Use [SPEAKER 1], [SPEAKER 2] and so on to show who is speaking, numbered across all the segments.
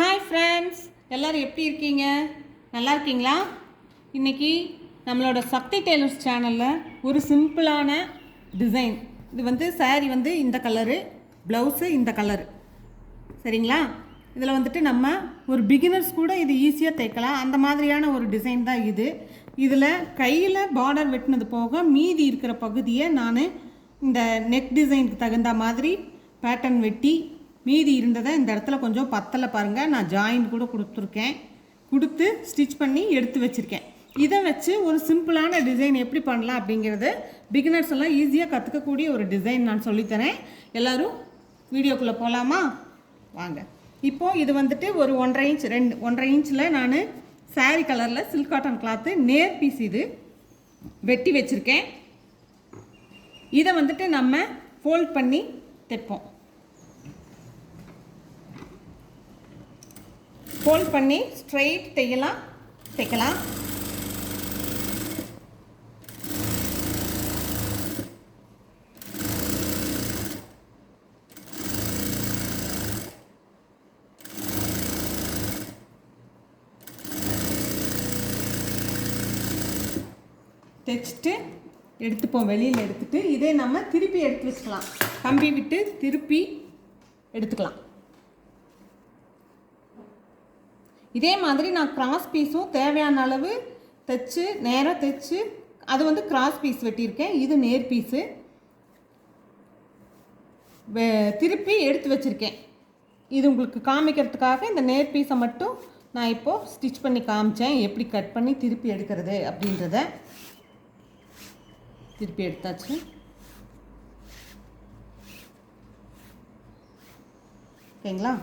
[SPEAKER 1] hi friends எல்லோரும் எப்படி இருக்கீங்க நல்லா இருக்கீங்களா இன்றைக்கி நம்மளோட சக்தி டெய்லர்ஸ் சேனலில் ஒரு சிம்பிளான டிசைன் இது வந்து சாரீ வந்து இந்த கலரு ப்ளவுஸு இந்த கலரு சரிங்களா இதில் வந்துட்டு நம்ம ஒரு பிகினர்ஸ் கூட இது ஈஸியாக தைக்கலாம் அந்த மாதிரியான ஒரு டிசைன் தான் இது இதில் கையில் பார்டர் வெட்டினது போக மீதி இருக்கிற பகுதியை நான் இந்த நெக் டிசைனுக்கு தகுந்த மாதிரி பேட்டர்ன் வெட்டி மீதி இருந்ததை இந்த இடத்துல கொஞ்சம் பத்தல பாருங்கள் நான் ஜாயின் கூட கொடுத்துருக்கேன் கொடுத்து ஸ்டிச் பண்ணி எடுத்து வச்சுருக்கேன் இதை வச்சு ஒரு சிம்பிளான டிசைன் எப்படி பண்ணலாம் அப்படிங்கிறது பிகினர்ஸ் எல்லாம் ஈஸியாக கற்றுக்கக்கூடிய ஒரு டிசைன் நான் சொல்லித்தரேன் எல்லோரும் வீடியோக்குள்ளே போகலாமா வாங்க இப்போது இது வந்துட்டு ஒரு ஒன்றரை இன்ச் ரெண்டு ஒன்றரை இன்ச்சில் நான் சாரி கலரில் சில்க் காட்டன் கிளாத்து நேர் பீஸ் இது வெட்டி வச்சுருக்கேன் இதை வந்துட்டு நம்ம ஃபோல்ட் பண்ணி தைப்போம் ஃபோல்ட் பண்ணி ஸ்ட்ரைட் தைக்கலாம் தைக்கலாம் தைச்சிட்டு எடுத்துப்போம் வெளியில் எடுத்துகிட்டு இதே நம்ம திருப்பி எடுத்து வச்சுக்கலாம் கம்பி விட்டு திருப்பி எடுத்துக்கலாம் இதே மாதிரி நான் கிராஸ் பீஸும் தேவையான அளவு தைச்சு நேராக தைச்சு அது வந்து கிராஸ் பீஸ் வெட்டியிருக்கேன் இது நேர் பீஸு திருப்பி எடுத்து வச்சுருக்கேன் இது உங்களுக்கு காமிக்கிறதுக்காக இந்த நேர் பீஸை மட்டும் நான் இப்போது ஸ்டிச் பண்ணி காமிச்சேன் எப்படி கட் பண்ணி திருப்பி எடுக்கிறது அப்படின்றத திருப்பி எடுத்தாச்சு ஓகேங்களா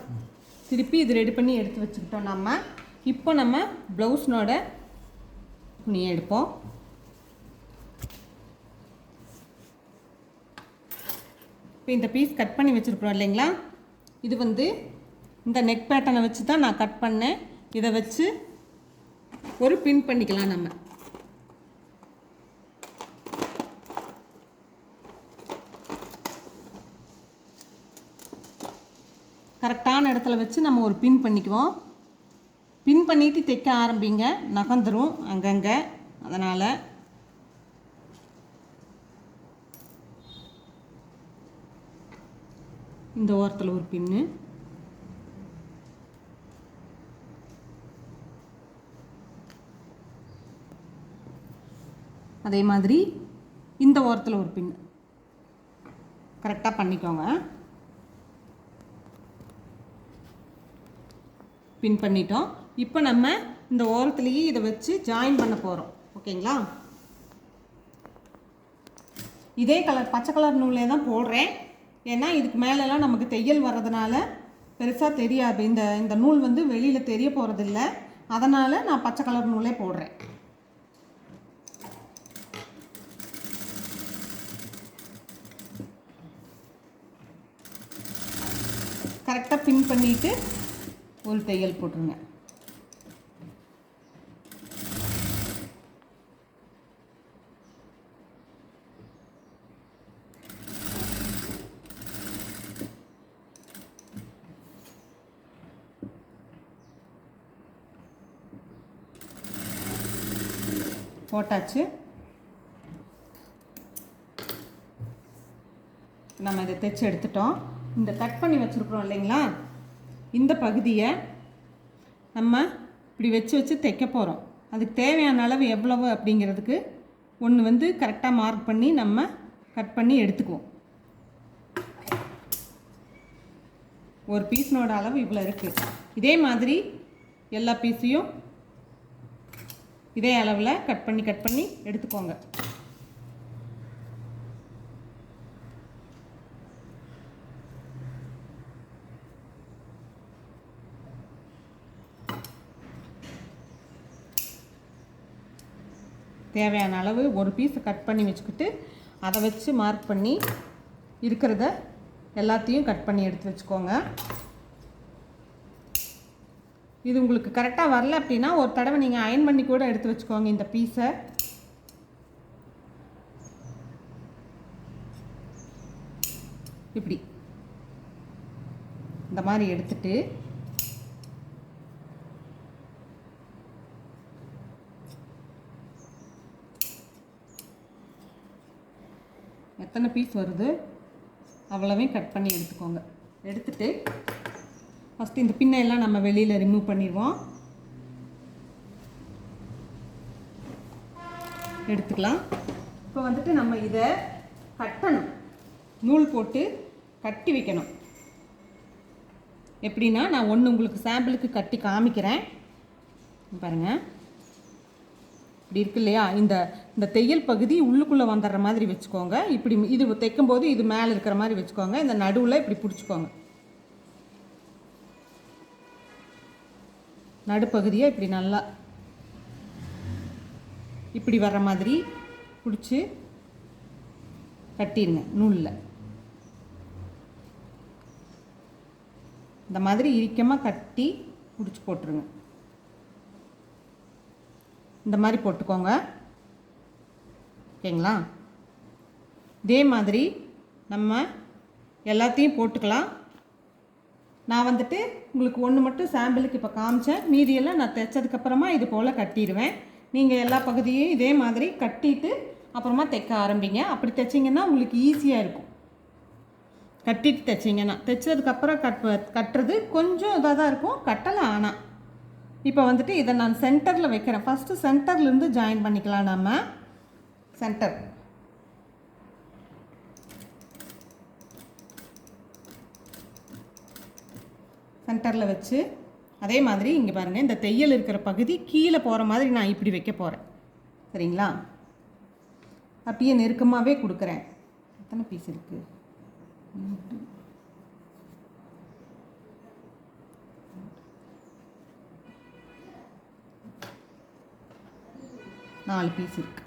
[SPEAKER 1] திருப்பி இது ரெடி பண்ணி எடுத்து வச்சுக்கிட்டோம் நம்ம இப்போ நம்ம ப்ளவுஸ்னோட துணி எடுப்போம் இப்போ இந்த பீஸ் கட் பண்ணி வச்சுருக்குறோம் இல்லைங்களா இது வந்து இந்த நெக் பேட்டனை வச்சு தான் நான் கட் பண்ணேன் இதை வச்சு ஒரு பின் பண்ணிக்கலாம் நம்ம கரெக்டான இடத்துல வச்சு நம்ம ஒரு பின் பண்ணிக்குவோம் பின் பண்ணிவிட்டு தைக்க ஆரம்பிங்க நகர்ந்துடும் அங்கங்கே அதனால் இந்த ஓரத்தில் ஒரு பின்னு அதே மாதிரி இந்த ஓரத்தில் ஒரு பின் கரெக்டாக பண்ணிக்கோங்க பின் பண்ணிட்டோம் இப்போ நம்ம இந்த ஓரத்துலேயே இதை வச்சு ஜாயின் பண்ண போகிறோம் ஓகேங்களா இதே கலர் பச்சை கலர் நூலே தான் போடுறேன் ஏன்னா இதுக்கு மேலெலாம் நமக்கு தையல் வர்றதுனால பெருசாக தெரியாது இந்த இந்த நூல் வந்து வெளியில் தெரிய போகிறதில்ல அதனால் நான் பச்சை கலர் நூலே போடுறேன் கரெக்டாக பின் பண்ணிவிட்டு ஒரு தையல் போட்டுருங்க போட்டாச்சு நம்ம இதை தைச்சி எடுத்துட்டோம் இந்த கட் பண்ணி வச்சுருக்குறோம் இல்லைங்களா இந்த பகுதியை நம்ம இப்படி வச்சு வச்சு தைக்க போகிறோம் அதுக்கு தேவையான அளவு எவ்வளவு அப்படிங்கிறதுக்கு ஒன்று வந்து கரெக்டாக மார்க் பண்ணி நம்ம கட் பண்ணி எடுத்துக்குவோம் ஒரு பீஸ்னோட அளவு இவ்வளோ இருக்குது இதே மாதிரி எல்லா பீஸையும் இதே அளவில் கட் பண்ணி கட் பண்ணி எடுத்துக்கோங்க தேவையான அளவு ஒரு பீஸை கட் பண்ணி வச்சுக்கிட்டு அதை வச்சு மார்க் பண்ணி இருக்கிறத எல்லாத்தையும் கட் பண்ணி எடுத்து வச்சுக்கோங்க இது உங்களுக்கு கரெக்டாக வரல அப்படின்னா ஒரு தடவை நீங்கள் அயன் பண்ணி கூட எடுத்து வச்சுக்கோங்க இந்த பீஸை இப்படி இந்த மாதிரி எடுத்துட்டு எத்தனை பீஸ் வருது அவ்வளவே கட் பண்ணி எடுத்துக்கோங்க எடுத்துட்டு ஃபஸ்ட்டு இந்த பின்னையெல்லாம் நம்ம வெளியில் ரிமூவ் பண்ணிடுவோம் எடுத்துக்கலாம் இப்போ வந்துட்டு நம்ம இதை கட்டணும் நூல் போட்டு கட்டி வைக்கணும் எப்படின்னா நான் ஒன்று உங்களுக்கு சாம்பிளுக்கு கட்டி காமிக்கிறேன் பாருங்கள் இப்படி இருக்கு இல்லையா இந்த இந்த தையல் பகுதி உள்ளுக்குள்ளே வந்துடுற மாதிரி வச்சுக்கோங்க இப்படி இது தைக்கும்போது இது மேலே இருக்கிற மாதிரி வச்சுக்கோங்க இந்த நடுவில் இப்படி பிடிச்சிக்கோங்க நடுப்பகுதியை இப்படி நல்லா இப்படி வர்ற மாதிரி பிடிச்சி கட்டிடுங்க நூலில் இந்த மாதிரி இறுக்கமாக கட்டி பிடிச்சி போட்டுருங்க இந்த மாதிரி போட்டுக்கோங்க ஓகேங்களா இதே மாதிரி நம்ம எல்லாத்தையும் போட்டுக்கலாம் நான் வந்துட்டு உங்களுக்கு ஒன்று மட்டும் சாம்பிளுக்கு இப்போ காமிச்சேன் மீதியெல்லாம் நான் தைச்சதுக்கப்புறமா இது போல் கட்டிடுவேன் நீங்கள் எல்லா பகுதியும் இதே மாதிரி கட்டிட்டு அப்புறமா தைக்க ஆரம்பிங்க அப்படி தைச்சிங்கன்னா உங்களுக்கு ஈஸியாக இருக்கும் கட்டிட்டு தைச்சிங்கன்னா தைச்சதுக்கப்புறம் கட் கட்டுறது கொஞ்சம் இதாக தான் இருக்கும் கட்டலாம் ஆனால் இப்போ வந்துட்டு இதை நான் சென்டரில் வைக்கிறேன் ஃபஸ்ட்டு சென்டர்லேருந்து ஜாயின் பண்ணிக்கலாம் நம்ம சென்டர் சென்டரில் வச்சு அதே மாதிரி இங்கே பாருங்கள் இந்த தையல் இருக்கிற பகுதி கீழே போகிற மாதிரி நான் இப்படி வைக்க போகிறேன் சரிங்களா அப்படியே நெருக்கமாகவே கொடுக்குறேன் எத்தனை பீஸ் இருக்குது நாலு பீஸ் இருக்குது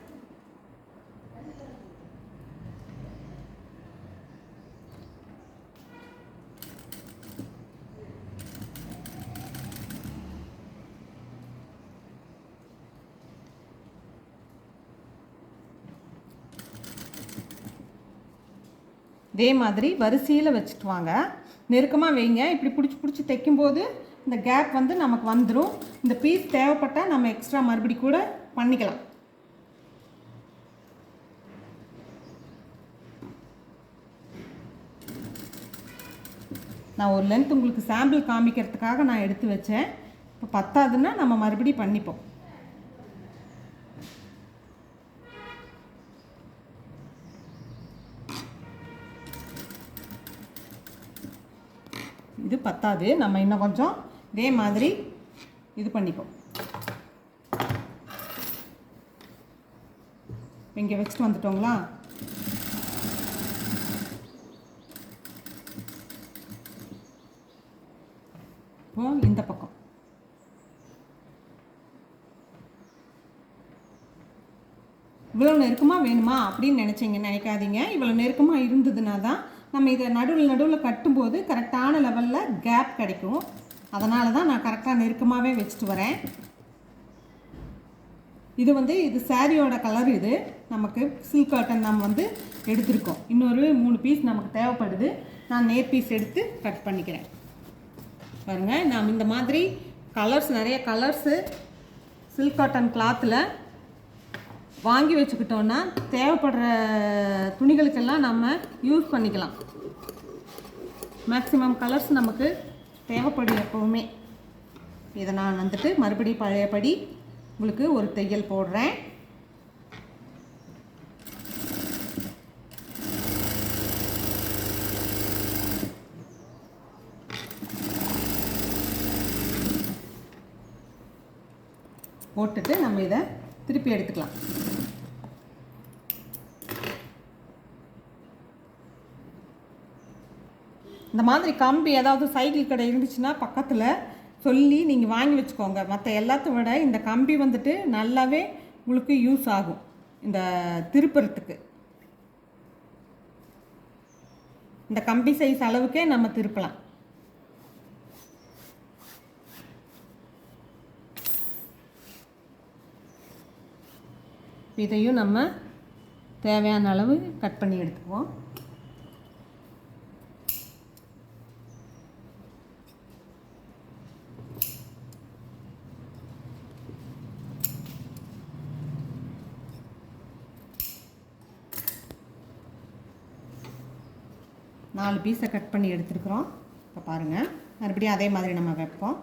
[SPEAKER 1] இதே மாதிரி வரிசையில் வச்சுட்டு வாங்க நெருக்கமாக வைங்க இப்படி பிடிச்சி பிடிச்சி தைக்கும்போது இந்த கேப் வந்து நமக்கு வந்துடும் இந்த பீஸ் தேவைப்பட்டால் நம்ம எக்ஸ்ட்ரா மறுபடி கூட பண்ணிக்கலாம் நான் ஒரு லென்த் உங்களுக்கு சாம்பிள் காமிக்கிறதுக்காக நான் எடுத்து வச்சேன் இப்போ பத்தாதுன்னா நம்ம மறுபடியும் பண்ணிப்போம் இது பத்தாது நம்ம இன்னும் கொஞ்சம் இதே மாதிரி இது பண்ணிப்போம் இங்கே வச்சுட்டு வந்துட்டோங்களா இப்போது இந்த பக்கம் இவ்வளோ நெருக்கமாக வேணுமா அப்படின்னு நினச்சிங்க நினைக்காதீங்க இவ்வளோ நெருக்கமாக இருந்ததுன்னா தான் நம்ம இதை நடுவில் நடுவில் கட்டும்போது கரெக்டான லெவலில் கேப் கிடைக்கும் அதனால தான் நான் கரெக்டாக நெருக்கமாகவே வச்சுட்டு வரேன் இது வந்து இது சாரியோட கலர் இது நமக்கு சில்க் காட்டன் நம்ம வந்து எடுத்திருக்கோம் இன்னொரு மூணு பீஸ் நமக்கு தேவைப்படுது நான் நேர் பீஸ் எடுத்து கட் பண்ணிக்கிறேன் பாருங்கள் நாம் இந்த மாதிரி கலர்ஸ் நிறைய கலர்ஸு சில்க் காட்டன் கிளாத்தில் வாங்கி வச்சுக்கிட்டோன்னா தேவைப்படுற துணிகளுக்கெல்லாம் நம்ம யூஸ் பண்ணிக்கலாம் மேக்ஸிமம் கலர்ஸ் நமக்கு தேவைப்படும் எப்போவுமே இதை நான் வந்துட்டு மறுபடியும் பழையபடி உங்களுக்கு ஒரு தையல் போடுறேன் போட்டுட்டு நம்ம இதை திருப்பி எடுத்துக்கலாம் இந்த மாதிரி கம்பி ஏதாவது சைக்கிள் கடை இருந்துச்சுன்னா பக்கத்தில் சொல்லி நீங்கள் வாங்கி வச்சுக்கோங்க மற்ற எல்லாத்த விட இந்த கம்பி வந்துட்டு நல்லாவே உங்களுக்கு யூஸ் ஆகும் இந்த திருப்புறத்துக்கு இந்த கம்பி சைஸ் அளவுக்கே நம்ம திருப்பலாம் இதையும் நம்ம தேவையான அளவு கட் பண்ணி எடுத்துக்குவோம் நாலு பீஸை கட் பண்ணி எடுத்துருக்குறோம் இப்போ பாருங்கள் மறுபடியும் அதே மாதிரி நம்ம வைப்போம்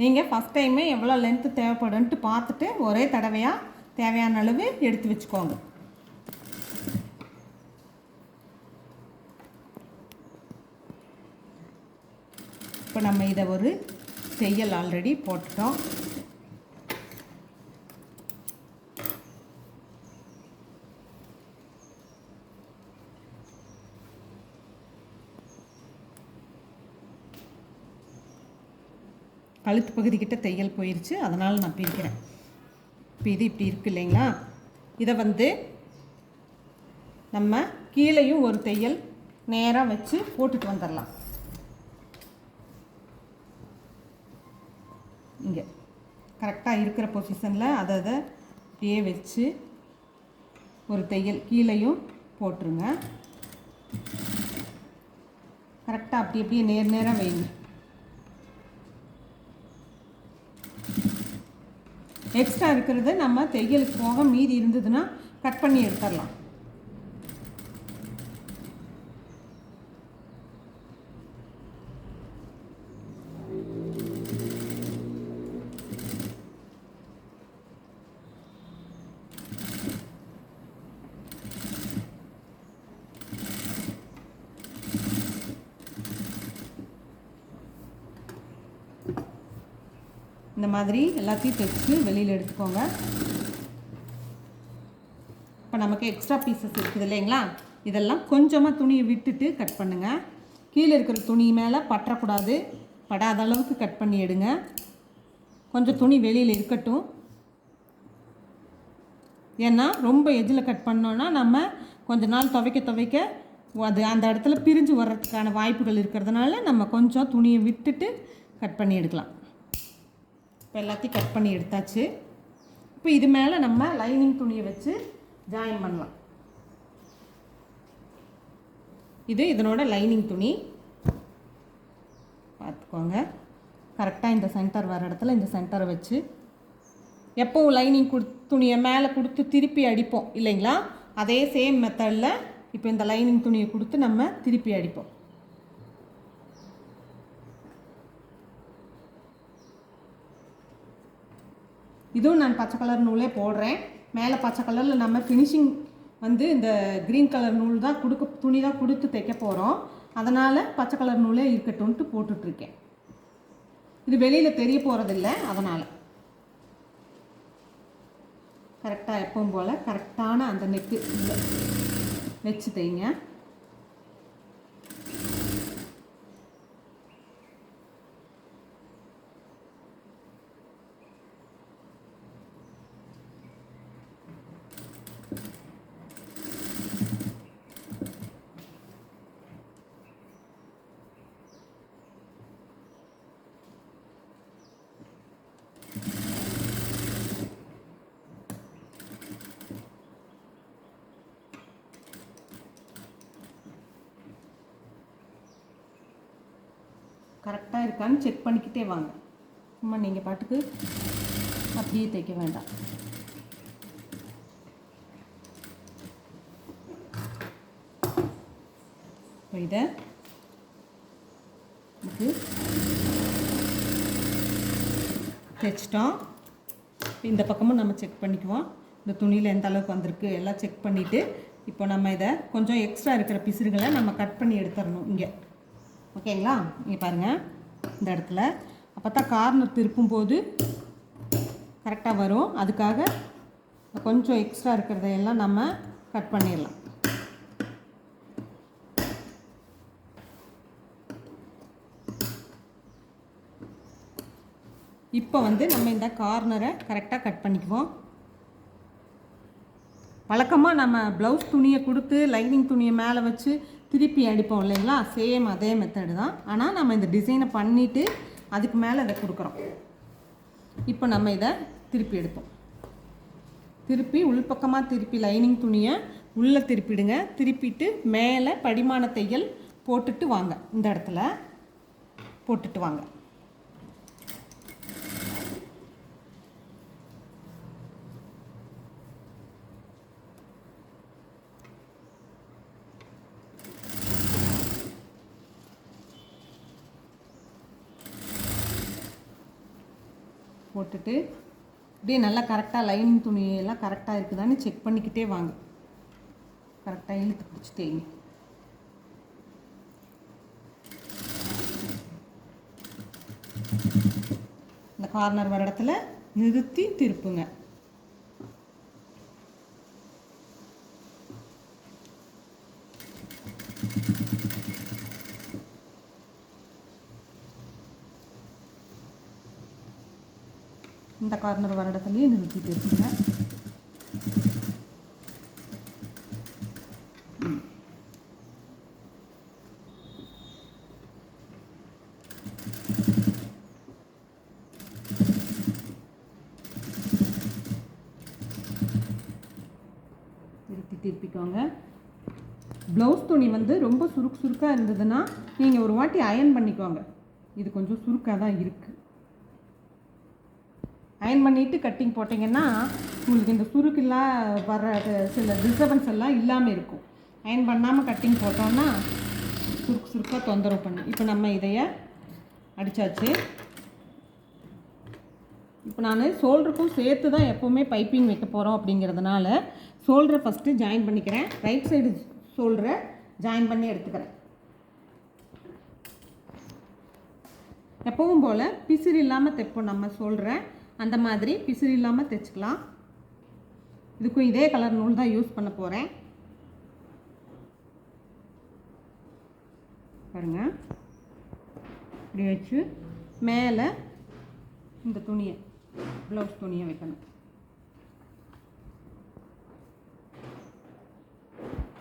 [SPEAKER 1] நீங்கள் ஃபஸ்ட் டைமே எவ்வளோ லென்த்து தேவைப்படுன்ட்டு பார்த்துட்டு ஒரே தடவையாக தேவையான அளவு எடுத்து வச்சுக்கோங்க இப்போ நம்ம இதை ஒரு செய்யல் ஆல்ரெடி போட்டுட்டோம் கழுத்து பகுதிக்கிட்ட தையல் போயிடுச்சு அதனால் நான் பிரிக்கிறேன் இப்போ இது இப்படி இருக்குது இல்லைங்களா இதை வந்து நம்ம கீழேயும் ஒரு தையல் நேராக வச்சு போட்டுட்டு வந்துடலாம் இங்கே கரெக்டாக இருக்கிற பொசிஷனில் அதை அதை அப்படியே வச்சு ஒரு தையல் கீழேயும் போட்டுருங்க கரெக்டாக அப்படி அப்படியே நேர் நேராக வைங்க எக்ஸ்ட்ரா இருக்கிறத நம்ம தையலுக்கு போக மீதி இருந்ததுன்னா கட் பண்ணி எடுத்துடலாம் மாதிரி எல்லாத்தையும் தைச்சி வெளியில் எடுத்துக்கோங்க இப்போ நமக்கு எக்ஸ்ட்ரா பீசஸ் இருக்குது இல்லைங்களா இதெல்லாம் கொஞ்சமாக துணியை விட்டுட்டு கட் பண்ணுங்கள் கீழே இருக்கிற துணி மேலே பற்றக்கூடாது படாத அளவுக்கு கட் பண்ணி எடுங்க கொஞ்சம் துணி வெளியில் இருக்கட்டும் ஏன்னா ரொம்ப எஜில் கட் பண்ணோன்னா நம்ம கொஞ்ச நாள் துவைக்க துவைக்க அது அந்த இடத்துல பிரிஞ்சு வர்றதுக்கான வாய்ப்புகள் இருக்கிறதுனால நம்ம கொஞ்சம் துணியை விட்டுட்டு கட் பண்ணி எடுக்கலாம் இப்போ எல்லாத்தையும் கட் பண்ணி எடுத்தாச்சு இப்போ இது மேலே நம்ம லைனிங் துணியை வச்சு ஜாயின் பண்ணலாம் இது இதனோட லைனிங் துணி பார்த்துக்கோங்க கரெக்டாக இந்த சென்டர் வர இடத்துல இந்த சென்டரை வச்சு எப்போவும் லைனிங் கொடு துணியை மேலே கொடுத்து திருப்பி அடிப்போம் இல்லைங்களா அதே சேம் மெத்தடில் இப்போ இந்த லைனிங் துணியை கொடுத்து நம்ம திருப்பி அடிப்போம் இதுவும் நான் பச்சை கலர் நூலே போடுறேன் மேலே பச்சை கலரில் நம்ம ஃபினிஷிங் வந்து இந்த க்ரீன் கலர் நூல் தான் கொடுக்க துணி தான் கொடுத்து தைக்க போகிறோம் அதனால் பச்சை கலர் நூலே இருக்கட்டும்ட்டு போட்டுட்ருக்கேன் இது வெளியில் தெரிய போகிறதில்ல அதனால் கரெக்டாக எப்பவும் போல் கரெக்டான அந்த நெக்கு வச்சு தைங்க இருக்கான்னு செக் பண்ணிக்கிட்டே வாங்க சும்மா நீங்கள் பாட்டுக்கு அப்படியே தைக்க வேண்டாம் இப்போ இதை தைச்சிட்டோம் இந்த பக்கமும் நம்ம செக் பண்ணிக்குவோம் இந்த துணியில் எந்த அளவுக்கு வந்திருக்கு எல்லாம் செக் பண்ணிவிட்டு இப்போ நம்ம இதை கொஞ்சம் எக்ஸ்ட்ரா இருக்கிற பிசுறுகளை நம்ம கட் பண்ணி எடுத்துடணும் இங்கே ஓகேங்களா இங்கே பாருங்கள் இந்த இடத்துல அப்போ தான் கார்னர் திருப்பும்போது போது கரெக்டாக வரும் அதுக்காக கொஞ்சம் எக்ஸ்ட்ரா இருக்கிறத எல்லாம் நம்ம கட் பண்ணிடலாம் இப்போ வந்து நம்ம இந்த கார்னரை கரெக்டாக கட் பண்ணிக்குவோம் வழக்கமாக நம்ம ப்ளவுஸ் துணியை கொடுத்து லைனிங் துணியை மேலே வச்சு திருப்பி அடிப்போம் இல்லைங்களா சேம் அதே மெத்தடு தான் ஆனால் நம்ம இந்த டிசைனை பண்ணிவிட்டு அதுக்கு மேலே இதை கொடுக்குறோம் இப்போ நம்ம இதை திருப்பி எடுப்போம் திருப்பி உள்பக்கமாக திருப்பி லைனிங் துணியை உள்ளே திருப்பிடுங்க திருப்பிட்டு மேலே படிமான தையல் போட்டுட்டு வாங்க இந்த இடத்துல போட்டுட்டு வாங்க போட்டுட்டு அப்படியே நல்லா கரெக்டாக லைன் துணியெல்லாம் கரெக்டாக இருக்குதான்னு செக் பண்ணிக்கிட்டே வாங்க கரெக்டாக இழுத்து பிடிச்சி தேங்க இந்த கார்னர் வர இடத்துல நிறுத்தி திருப்புங்க இந்த கார்னர் வர இடத்துலையே நிறுத்திட்டு இருக்கீங்க திருப்பிக்கோங்க ப்ளவுஸ் துணி வந்து ரொம்ப சுருக்கு சுருக்காக இருந்ததுன்னா நீங்கள் ஒரு வாட்டி அயன் பண்ணிக்கோங்க இது கொஞ்சம் சுருக்காக தான் இருக்குது பண்ணிவிட்டு கட்டிங் போட்டிங்கன்னா உங்களுக்கு இந்த சுருக்கெல்லாம் வர சில டிஸ்டர்பன்ஸ் எல்லாம் இல்லாமல் இருக்கும் அயன் பண்ணாமல் கட்டிங் போட்டோம்னா சுருக்கு சுருக்காக தொந்தரவு பண்ணும் இப்போ நம்ம இதைய அடித்தாச்சு இப்போ நான் சோல்டருக்கும் சேர்த்து தான் எப்போவுமே பைப்பிங் வைக்க போகிறோம் அப்படிங்கிறதுனால சோல்டரை ஃபஸ்ட்டு ஜாயின் பண்ணிக்கிறேன் ரைட் சைடு சோல்டரை ஜாயின் பண்ணி எடுத்துக்கிறேன் எப்பவும் போல் பிசிறு இல்லாமல் தைப்போம் நம்ம சொல்கிறேன் அந்த மாதிரி பிசு இல்லாமல் தைச்சிக்கலாம் இதுக்கும் இதே கலர் நூல் தான் யூஸ் பண்ண போகிறேன் பாருங்கள் இப்படி வச்சு மேலே இந்த துணியை ப்ளவுஸ் துணியை வைக்கணும்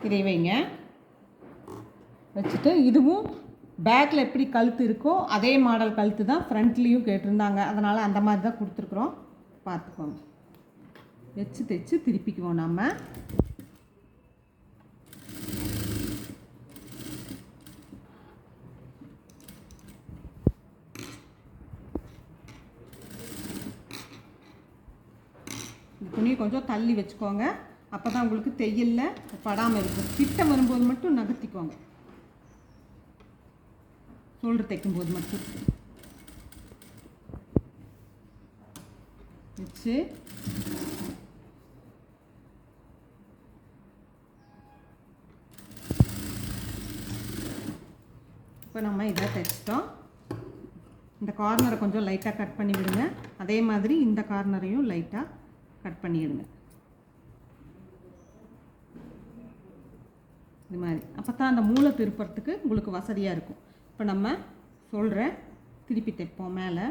[SPEAKER 1] இதை வைங்க வச்சுட்டு இதுவும் பேக்கில் எப்படி கழுத்து இருக்கோ அதே மாடல் கழுத்து தான் ஃப்ரண்ட்லேயும் கேட்டிருந்தாங்க அதனால் அந்த மாதிரி தான் கொடுத்துருக்குறோம் பார்த்துக்கோங்க வச்சு தைச்சு திருப்பிக்குவோம் நம்ம துணியை கொஞ்சம் தள்ளி வச்சுக்கோங்க அப்போ தான் உங்களுக்கு தையலில் படாமல் இருக்கும் திட்டம் வரும்போது மட்டும் நகர்த்திக்கோங்க ஷோல்டர் தைக்கும்போது மட்டும் வச்சு இப்போ நம்ம இதை தைச்சிட்டோம் இந்த கார்னரை கொஞ்சம் லைட்டாக கட் பண்ணிவிடுங்க அதே மாதிரி இந்த கார்னரையும் லைட்டாக கட் பண்ணிவிடுங்க இது மாதிரி அப்போ தான் அந்த மூளை திருப்புறத்துக்கு உங்களுக்கு வசதியாக இருக்கும் இப்போ நம்ம சொல்கிறேன் திருப்பி தைப்போம் மேலே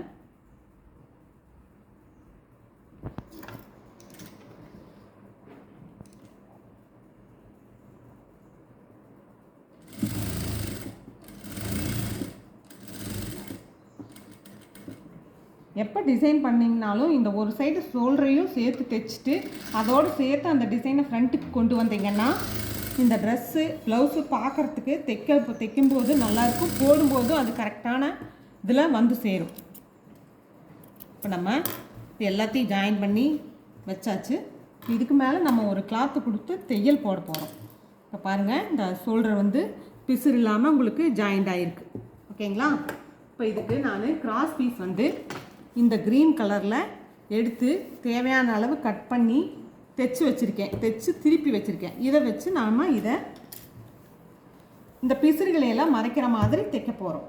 [SPEAKER 1] எப்போ டிசைன் பண்ணிங்கனாலும் இந்த ஒரு சைடு ஷோல்டரையும் சேர்த்து தைச்சிட்டு அதோடு சேர்த்து அந்த டிசைனை ஃப்ரண்ட்டுக்கு கொண்டு வந்தீங்கன்னா இந்த ட்ரெஸ்ஸு ப்ளவுஸு பார்க்குறதுக்கு தைக்க தைக்கும்போது நல்லாயிருக்கும் போடும்போதும் அது கரெக்டான இதில் வந்து சேரும் இப்போ நம்ம எல்லாத்தையும் ஜாயின் பண்ணி வச்சாச்சு இதுக்கு மேலே நம்ம ஒரு கிளாத்து கொடுத்து தையல் போட போகிறோம் இப்போ பாருங்கள் இந்த ஷோல்டர் வந்து பிசுறு இல்லாமல் உங்களுக்கு ஜாயிண்ட் ஆகிருக்கு ஓகேங்களா இப்போ இதுக்கு நான் கிராஸ் பீஸ் வந்து இந்த க்ரீன் கலரில் எடுத்து தேவையான அளவு கட் பண்ணி தைச்சி வச்சுருக்கேன் தைச்சி திருப்பி வச்சுருக்கேன் இதை வச்சு நாம் இதை இந்த பிசிறுகளையெல்லாம் மறைக்கிற மாதிரி தைக்க போகிறோம்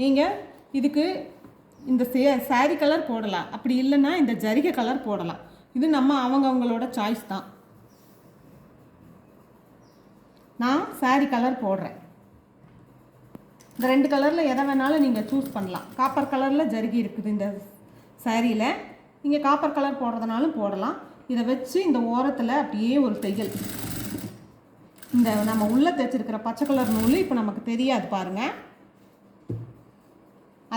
[SPEAKER 1] நீங்கள் இதுக்கு இந்த சே சாரி கலர் போடலாம் அப்படி இல்லைன்னா இந்த ஜரிகை கலர் போடலாம் இது நம்ம அவங்கவுங்களோட சாய்ஸ் தான் நான் சாரி கலர் போடுறேன் இந்த ரெண்டு கலரில் எதை வேணாலும் நீங்கள் சூஸ் பண்ணலாம் காப்பர் கலரில் ஜரிகி இருக்குது இந்த சாரியில் நீங்கள் காப்பர் கலர் போடுறதுனாலும் போடலாம் இதை வச்சு இந்த ஓரத்தில் அப்படியே ஒரு தையல் இந்த நம்ம உள்ளே தைச்சிருக்கிற பச்சை கலர் நூல் இப்போ நமக்கு தெரியாது பாருங்கள்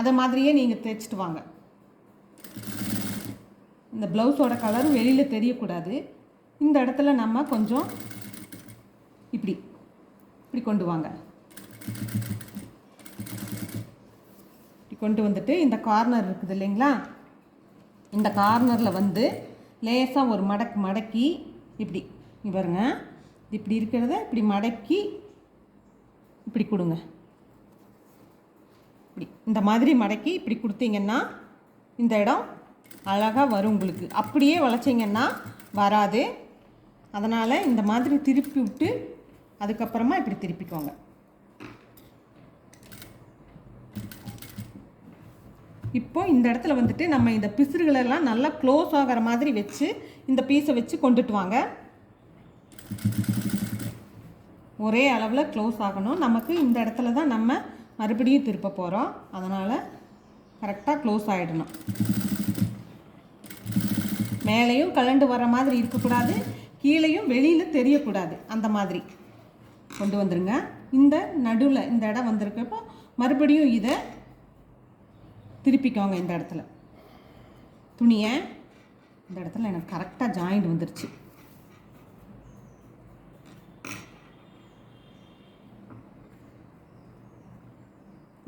[SPEAKER 1] அதை மாதிரியே நீங்கள் தைச்சிட்டு வாங்க இந்த ப்ளவுஸோட கலர் வெளியில் தெரியக்கூடாது இந்த இடத்துல நம்ம கொஞ்சம் இப்படி இப்படி கொண்டு வாங்க இப்படி கொண்டு வந்துட்டு இந்த கார்னர் இருக்குது இல்லைங்களா இந்த கார்னரில் வந்து லேசாக ஒரு மடக்கு மடக்கி இப்படி இவருங்க இப்படி இருக்கிறத இப்படி மடக்கி இப்படி கொடுங்க இப்படி இந்த மாதிரி மடக்கி இப்படி கொடுத்தீங்கன்னா இந்த இடம் அழகாக வரும் உங்களுக்கு அப்படியே வளைச்சிங்கன்னா வராது அதனால் இந்த மாதிரி திருப்பி விட்டு அதுக்கப்புறமா இப்படி திருப்பிக்கோங்க இப்போ இந்த இடத்துல வந்துட்டு நம்ம இந்த பிசுறுகளெல்லாம் நல்லா க்ளோஸ் ஆகிற மாதிரி வச்சு இந்த பீஸை வச்சு கொண்டுட்டு வாங்க ஒரே அளவில் க்ளோஸ் ஆகணும் நமக்கு இந்த இடத்துல தான் நம்ம மறுபடியும் திருப்ப போகிறோம் அதனால் கரெக்டாக க்ளோஸ் ஆகிடணும் மேலேயும் கலண்டு வர மாதிரி இருக்கக்கூடாது கீழேயும் வெளியில் தெரியக்கூடாது அந்த மாதிரி கொண்டு வந்துருங்க இந்த நடுவில் இந்த இடம் வந்திருக்கப்போ மறுபடியும் இதை திருப்பிக்கோங்க இந்த இடத்துல துணியை இந்த இடத்துல எனக்கு கரெக்டாக ஜாயிண்ட் வந்துருச்சு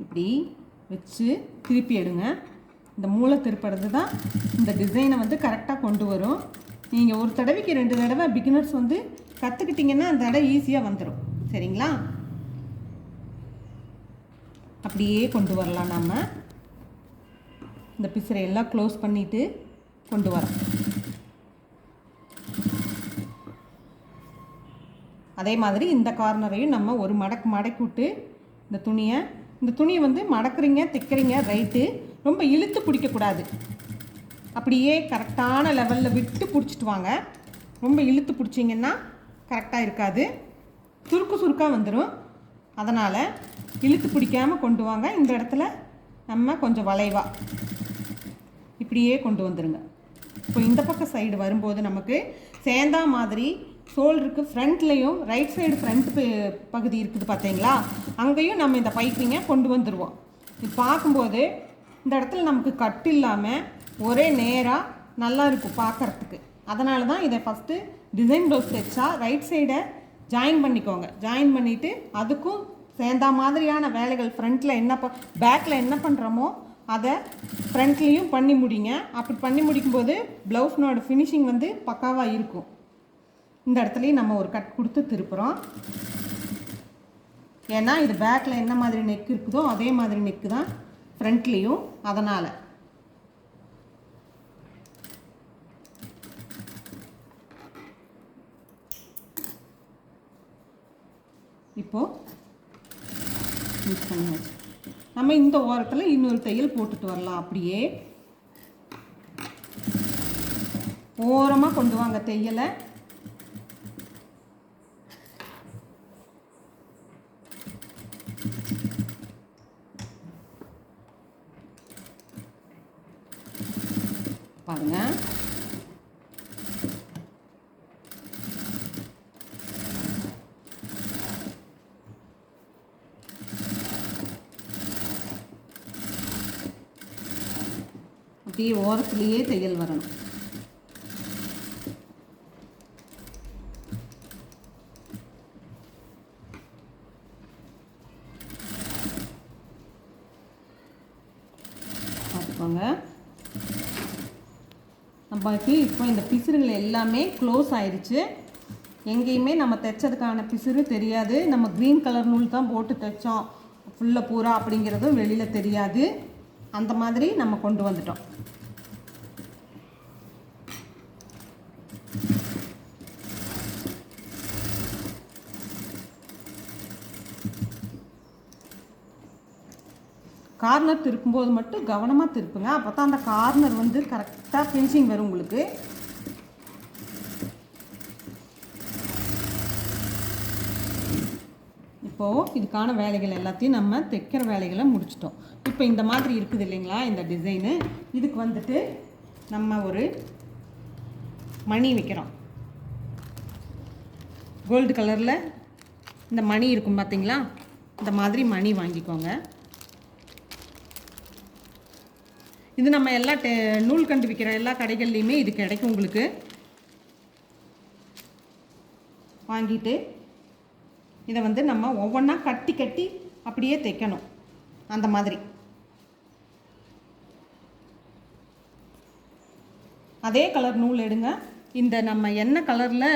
[SPEAKER 1] இப்படி வச்சு திருப்பி எடுங்க இந்த மூளை திருப்பறது தான் இந்த டிசைனை வந்து கரெக்டாக கொண்டு வரும் நீங்கள் ஒரு தடவைக்கு ரெண்டு தடவை பிகினர்ஸ் வந்து கற்றுக்கிட்டிங்கன்னா அந்த தடவை ஈஸியாக வந்துடும் சரிங்களா அப்படியே கொண்டு வரலாம் நம்ம இந்த பிசரை எல்லாம் க்ளோஸ் பண்ணிவிட்டு கொண்டு வரோம் அதே மாதிரி இந்த கார்னரையும் நம்ம ஒரு மடக்கு மடக்கி விட்டு இந்த துணியை இந்த துணியை வந்து மடக்குறீங்க தைக்கிறீங்க ரைட்டு ரொம்ப இழுத்து பிடிக்கக்கூடாது அப்படியே கரெக்டான லெவலில் விட்டு பிடிச்சிட்டு வாங்க ரொம்ப இழுத்து பிடிச்சிங்கன்னா கரெக்டாக இருக்காது சுருக்கு சுருக்காக வந்துடும் அதனால் இழுத்து பிடிக்காமல் கொண்டு வாங்க இந்த இடத்துல நம்ம கொஞ்சம் வளைவாக இப்படியே கொண்டு வந்துடுங்க இப்போ இந்த பக்கம் சைடு வரும்போது நமக்கு சேந்தா மாதிரி சோல்ருக்கு ஃப்ரண்ட்லேயும் ரைட் சைடு ஃப்ரண்ட் பகுதி இருக்குது பார்த்தீங்களா அங்கேயும் நம்ம இந்த பைப்பிங்கை கொண்டு வந்துடுவோம் இது பார்க்கும்போது இந்த இடத்துல நமக்கு கட் இல்லாமல் ஒரே நேராக நல்லா இருக்கும் பார்க்குறதுக்கு அதனால தான் இதை ஃபஸ்ட்டு டிசைன் ப்ளவுஸ் தைச்சா ரைட் சைடை ஜாயின் பண்ணிக்கோங்க ஜாயின் பண்ணிவிட்டு அதுக்கும் சேர்ந்தா மாதிரியான வேலைகள் ஃப்ரண்ட்டில் என்ன ப பேக்கில் என்ன பண்ணுறோமோ அதை ஃப்ரண்ட்லேயும் பண்ணி முடிங்க அப்படி பண்ணி முடிக்கும்போது ப்ளவுஸ்னோட ஃபினிஷிங் வந்து பக்காவாக இருக்கும் இந்த இடத்துலையும் நம்ம ஒரு கட் கொடுத்து திருப்புறோம் ஏன்னா இது பேக்கில் என்ன மாதிரி நெக் இருக்குதோ அதே மாதிரி நெக்கு தான் ஃப்ரண்ட்லேயும் அதனால் இப்போது நம்ம இந்த ஓரத்தில் இன்னொரு தையல் போட்டுட்டு வரலாம் அப்படியே ஓரமாக கொண்டு வாங்க தையலை ஒட்டி ஓரத்துலேயே தையல் வரணும் பார்த்துக்கோங்க நமக்கு இப்போ இந்த பிசுறுகள் எல்லாமே க்ளோஸ் ஆயிடுச்சு எங்கேயுமே நம்ம தைச்சதுக்கான பிசுறு தெரியாது நம்ம க்ரீன் கலர் நூல் தான் போட்டு தைச்சோம் ஃபுல்லாக பூரா அப்படிங்கிறதும் வெளியில் தெரியாது அந்த மாதிரி நம்ம கொண்டு வந்துட்டோம் கார்னர் திருப்பும்போது மட்டும் கவனமாக திருப்புங்க அப்போ தான் அந்த கார்னர் வந்து கரெக்டாக ஃபினிஷிங் வரும் உங்களுக்கு இப்போது இதுக்கான வேலைகள் எல்லாத்தையும் நம்ம தைக்கிற வேலைகளை முடிச்சிட்டோம் இப்போ இந்த மாதிரி இருக்குது இல்லைங்களா இந்த டிசைனு இதுக்கு வந்துட்டு நம்ம ஒரு மணி வைக்கிறோம் கோல்டு கலரில் இந்த மணி இருக்கும் பார்த்தீங்களா இந்த மாதிரி மணி வாங்கிக்கோங்க இது நம்ம எல்லா நூல் கண்டு விற்கிற எல்லா கடைகள்லேயுமே இது கிடைக்கும் உங்களுக்கு வாங்கிட்டு இதை வந்து நம்ம ஒவ்வொன்றா கட்டி கட்டி அப்படியே தைக்கணும் அந்த மாதிரி அதே கலர் நூல் எடுங்க இந்த நம்ம என்ன கலரில்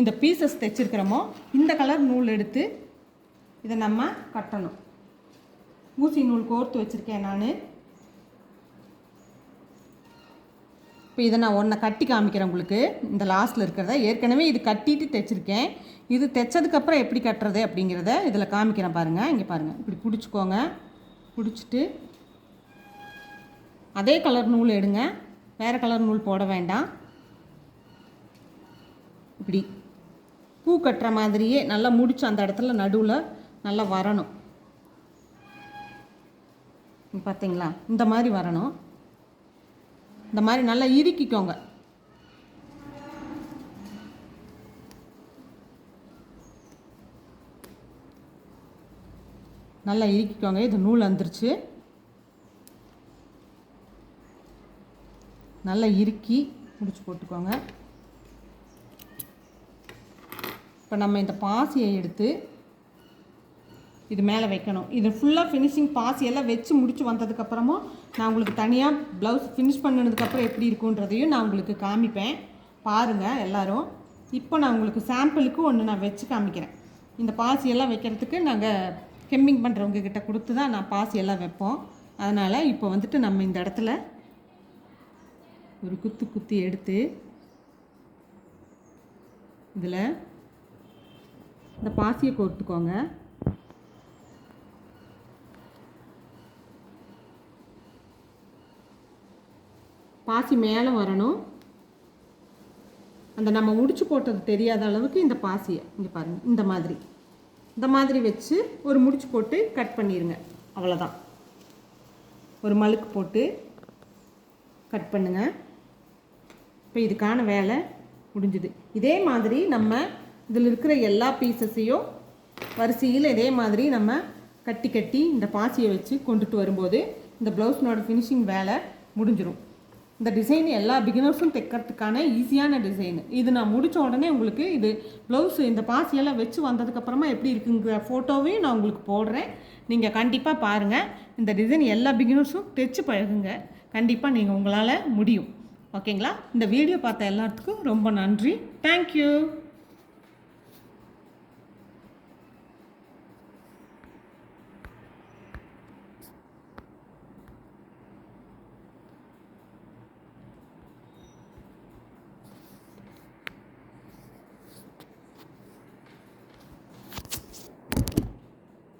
[SPEAKER 1] இந்த பீசஸ் தைச்சிருக்கிறோமோ இந்த கலர் நூல் எடுத்து இதை நம்ம கட்டணும் ஊசி நூல் கோர்த்து வச்சுருக்கேன் நான் இப்போ இதை நான் ஒன்றை கட்டி காமிக்கிறேன் உங்களுக்கு இந்த லாஸ்ட்டில் இருக்கிறத ஏற்கனவே இது கட்டிட்டு தைச்சிருக்கேன் இது தைச்சதுக்கப்புறம் எப்படி கட்டுறது அப்படிங்கிறத இதில் காமிக்கிறேன் பாருங்கள் இங்கே பாருங்கள் இப்படி பிடிச்சிக்கோங்க பிடிச்சிட்டு அதே கலர் நூல் எடுங்க வேறு கலர் நூல் போட வேண்டாம் இப்படி பூ கட்டுற மாதிரியே நல்லா முடிச்சு அந்த இடத்துல நடுவில் நல்லா வரணும் பார்த்தீங்களா இந்த மாதிரி வரணும் இந்த மாதிரி நல்லா இறுக்கிக்கோங்க நல்லா இறுக்கிக்கோங்க இது நூல் வந்துருச்சு நல்லா இறுக்கி முடிச்சு போட்டுக்கோங்க இப்போ நம்ம இந்த பாசியை எடுத்து இது மேலே வைக்கணும் இது ஃபுல்லாக ஃபினிஷிங் பாசி எல்லாம் வச்சு முடிச்சு வந்ததுக்கப்புறமும் நான் உங்களுக்கு தனியாக ப்ளவுஸ் ஃபினிஷ் பண்ணினதுக்கப்புறம் எப்படி இருக்குன்றதையும் நான் உங்களுக்கு காமிப்பேன் பாருங்கள் எல்லோரும் இப்போ நான் உங்களுக்கு சாம்பிளுக்கு ஒன்று நான் வச்சு காமிக்கிறேன் இந்த பாசியெல்லாம் வைக்கிறதுக்கு நாங்கள் கெம்மிங் பண்ணுறவங்க கிட்ட கொடுத்து தான் நான் பாசியெல்லாம் வைப்போம் அதனால் இப்போ வந்துட்டு நம்ம இந்த இடத்துல ஒரு குத்து குத்தி எடுத்து இதில் இந்த பாசியை கோர்த்துக்கோங்க பாசி மேலே வரணும் அந்த நம்ம முடிச்சு போட்டது தெரியாத அளவுக்கு இந்த பாசியை இங்கே பாருங்கள் இந்த மாதிரி இந்த மாதிரி வச்சு ஒரு முடிச்சு போட்டு கட் பண்ணிடுங்க அவ்வளோதான் ஒரு மழுக்கு போட்டு கட் பண்ணுங்கள் இப்போ இதுக்கான வேலை முடிஞ்சுது இதே மாதிரி நம்ம இதில் இருக்கிற எல்லா பீசஸையும் வரிசையில் இதே மாதிரி நம்ம கட்டி கட்டி இந்த பாசியை வச்சு கொண்டுட்டு வரும்போது இந்த ப்ளவுஸ்னோட ஃபினிஷிங் வேலை முடிஞ்சிடும் இந்த டிசைன் எல்லா பிகினர்ஸும் தைக்கிறதுக்கான ஈஸியான டிசைன் இது நான் முடித்த உடனே உங்களுக்கு இது ப்ளவுஸ் இந்த பாசியெல்லாம் வச்சு வந்ததுக்கப்புறமா எப்படி இருக்குங்கிற ஃபோட்டோவையும் நான் உங்களுக்கு போடுறேன் நீங்கள் கண்டிப்பாக பாருங்கள் இந்த டிசைன் எல்லா பிகினர்ஸும் தைச்சு பழகுங்க கண்டிப்பாக நீங்கள் உங்களால் முடியும் ஓகேங்களா இந்த வீடியோ பார்த்த எல்லாத்துக்கும் ரொம்ப நன்றி தேங்க்யூ